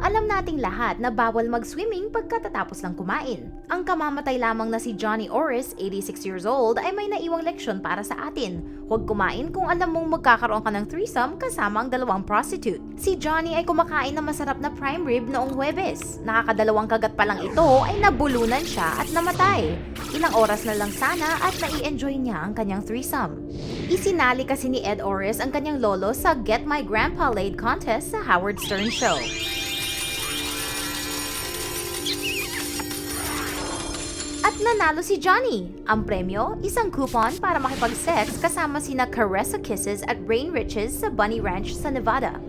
Alam nating lahat na bawal mag-swimming pagkatatapos lang kumain. Ang kamamatay lamang na si Johnny Oris, 86 years old, ay may naiwang leksyon para sa atin. Huwag kumain kung alam mong magkakaroon ka ng threesome kasama ang dalawang prostitute. Si Johnny ay kumakain ng masarap na prime rib noong Huwebes. Nakakadalawang kagat pa lang ito ay nabulunan siya at namatay. Ilang oras na lang sana at nai-enjoy niya ang kanyang threesome. Isinali kasi ni Ed Oris ang kanyang lolo sa Get My Grandpa Laid contest sa Howard Stern Show. At nanalo si Johnny. Ang premyo, isang coupon para makipag-sex kasama sina Caressa Kisses at Rain Riches sa Bunny Ranch sa Nevada.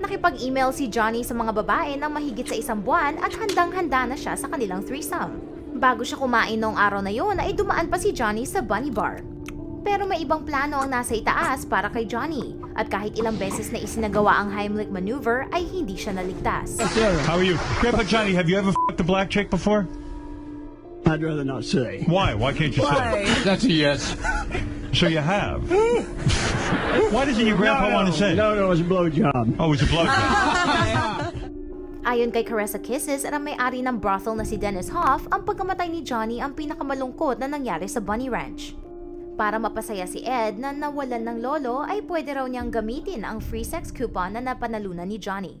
Nakipag-email si Johnny sa mga babae ng mahigit sa isang buwan at handang-handa na siya sa kanilang threesome. Bago siya kumain noong araw na yon ay dumaan pa si Johnny sa Bunny Bar. Pero may ibang plano ang nasa itaas para kay Johnny at kahit ilang beses na isinagawa ang Heimlich maneuver ay hindi siya naligtas. How are you? Grandpa Johnny, have you ever fucked a black chick before? I'd rather not say. Why? Why can't you say? That's a yes. So you have. Why doesn't your grandpa want to say? No, no, it was a blowjob. Oh, it's a blow. Ayon kay Caressa Kisses at ang may-ari ng brothel na si Dennis Hoff, ang pagkamatay ni Johnny ang pinakamalungkot na nangyari sa Bunny Ranch. Para mapasaya si Ed na nawalan ng lolo ay pwede raw niyang gamitin ang free sex coupon na napanalunan ni Johnny.